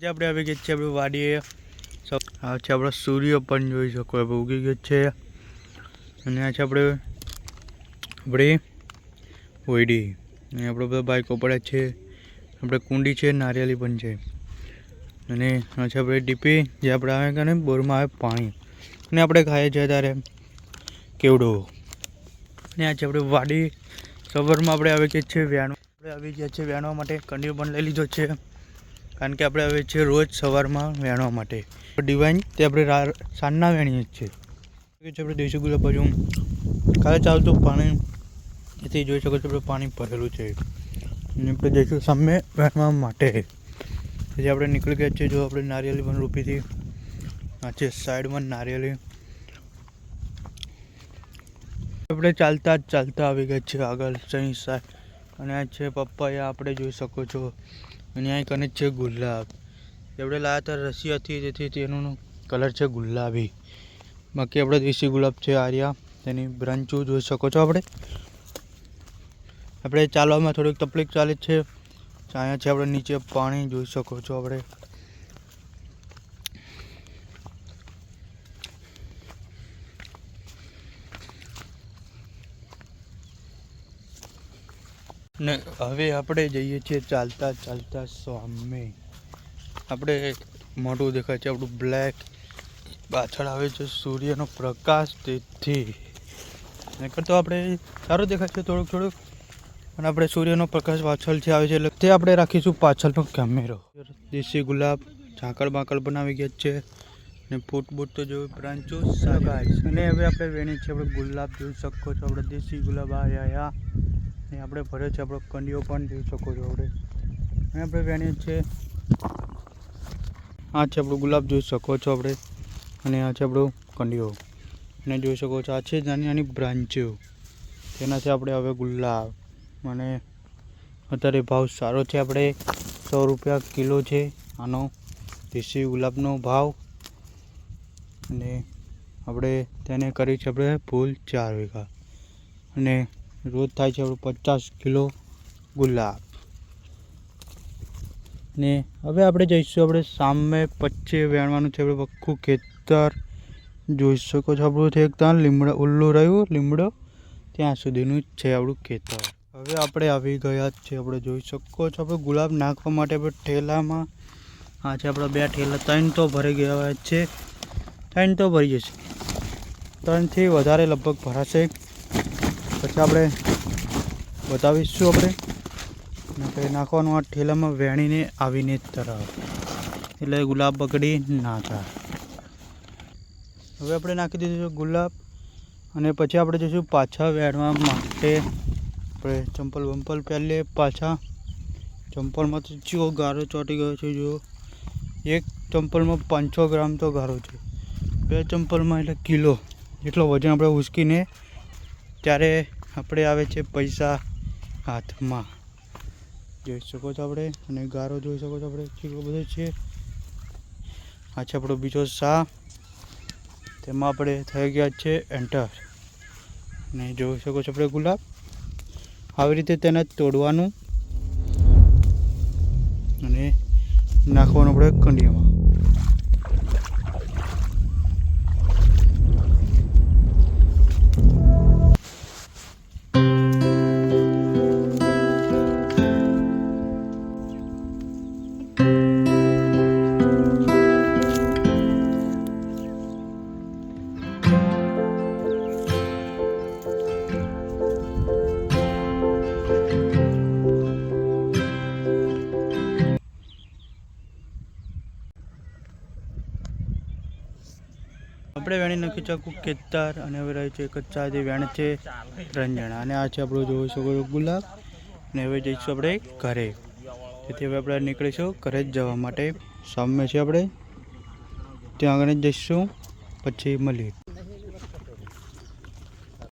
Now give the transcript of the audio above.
આજે આપણે આવી ગયા છીએ આપણે વાડીએ. આ છે આપણો સૂર્ય પણ જોઈ શકો આપણે ઉગી ગયો છે. અને આ છે આપણે, આપણી ઓયડી અને આપણે બધા બાઈકો પડ્યા છે. આપણે કુંડી છે નારિયેલી પણ છે. અને આ છે આપણે ડીપી, જે આપણે આવે કે બોરમાં આવે પાણી. અને આપણે ખાઈએ છીએ ત્યારે કેવડો. અને આ છે આપણે વાડી. સવારમાં આપણે આવી ગયા છીએ વ્યાણો. આપણે આવી ગયા છીએ વ્યાણવા માટે કંડીઓ પણ લઈ લીધો છે. કારણ કે આપણે આવે છે રોજ સવારમાં વેણવા માટે ડિવાઇન તે આપણે સાંજના વેણીએ જ છે આપણે દેશી ગુલાબ બાજુ કાલે ચાલતું પાણી, એથી જોઈ શકો છો આપણે પાણી ભરેલું છે. અને આપણે જઈશું સામે વેણવા માટે પછી આપણે નીકળી ગયા છીએ, જો આપણે નારિયેળી પણ રૂપીથી આ છે સાઈડમાં નારિયેળી. આપણે ચાલતા જ ચાલતા આવી ગયા છીએ આગળ, સહી સાઈડ અને આ છે પપ્પાયા આપણે જોઈ શકો છો અને અહીં કને છે ગુલાબ. આપણે લાવ્યા હતા રસી હતી તેથી તેનું કલર છે ગુલાબી. બાકી આપણે દેશી ગુલાબ છે આર્યા. તેની બ્રાંચો જોઈ શકો છો આપણે આપણે ચાલવામાં થોડીક તકલીફ ચાલે છે. અહીંયા છે આપણે નીચે પાણી જોઈ શકો છો આપણે ને હવે આપણે જઈએ છીએ ચાલતા ચાલતા સામે આપણે મોટું દેખાય છે, આપણું બ્લેક પાછળ આવે છે સૂર્યનો પ્રકાશ તેથી. નહીં તો આપણે સારું દેખાય છે થોડુંક થોડુંક. અને આપણે સૂર્યનો પ્રકાશ પાછળથી આવે છે એટલે તે આપણે રાખીશું પાછળનો કેમેરો દેશી ગુલાબ ઝાંકળ બાંકળ બનાવી ગયા છે. ને ફૂટ બૂટ તો જોયું બ્રાંચો સગાઈ અને હવે આપણે વેણી છે, આપણે ગુલાબ જોઈ શકો છો. આપણે દેશી ગુલાબ આ આયા. ને આપણે ભરે છે, આપણો કંડીઓ પણ જોઈ શકો છો આપણે. અને આપણે વેણીએ છીએ. આ છે આપણું ગુલાબ જોઈ શકો છો આપણે. અને આ છે આપણું કંડીઓ. અને જોઈ શકો છો, આ છે નાની નાની બ્રાન્ચો તેનાથી આપણે હવે ગુલાબ. અને અત્યારે ભાવ સારો છે આપણે. સો રૂપિયા કિલો છે આનો દેશી ગુલાબનો ભાવ. અને આપણે તેને કરી છે આપણે ફૂલ ચાર વીઘા. અને રોજ થાય છે આપણું પચાસ કિલો ગુલાબ. ને હવે આપણે જઈશું આપણે સામે પચ્ચે વેણવાનું છે આપણે આખું ખેતર. જોઈ શકો છો આપણું છે ત્યાં લીમડો, ઉલ્લું રહ્યું, લીમડો ત્યાં સુધીનું જ છે આપણું ખેતર. હવે આપણે આવી ગયા જ છે આપણે જોઈ શકો છો આપણે ગુલાબ નાખવા માટે આપણે ઠેલામાં. આ છે આપણા બે ઠેલા, ત્રણ તો ભરી ગયા છે. ત્રણ તો ભરી જશે. ત્રણથી વધારે લગભગ ભરાશે. પછી આપણે બતાવીશું આપણે. નાખવાનું આ ઠેલામાં વેણીને આવીને જ તરફ એટલે ગુલાબ બગડી ના થાય. હવે આપણે નાખી દીધું ગુલાબ. અને પછી આપણે જઈશું પાછા વેણવા માટે. આપણે ચંપલ વંપલ પહેલે પાછા. ચંપલમાં તો જો ગારો ચોંટી ગયો છે, જો. એક ચંપલમાં પાંચસો ગ્રામ તો ગારો છે. બે ચંપલમાં એટલે કિલો. જેટલો વજન આપણે ઉચકીને ત્યારે આપણે આવે છે પૈસા હાથમાં. જોઈ શકો છો આપણે અને ગારો જોઈ શકો છો આપણે ચીકો બધો છે. આ છે આપણો બીજો સા. તેમાં આપણે થઈ ગયા છે એન્ટર. અને જોઈ શકો છો આપણે ગુલાબ. આવી રીતે તેને તોડવાનું અને નાખવાનું આપણે કંડિયામાં. આપણે વેણી નાખી ચાકુ કેતર અને હવે રહે છે કચ્છા જે વેણ છે ત્રણ જણા અને આ છે આપણું જોઈ શકો ગુલાબ. ને હવે જઈશું આપણે ઘરે. તેથી હવે આપણે નીકળીશું ઘરે જ જવા માટે. સામે છે આપણે. ત્યાં આગળ જઈશું. પછી મળીએ.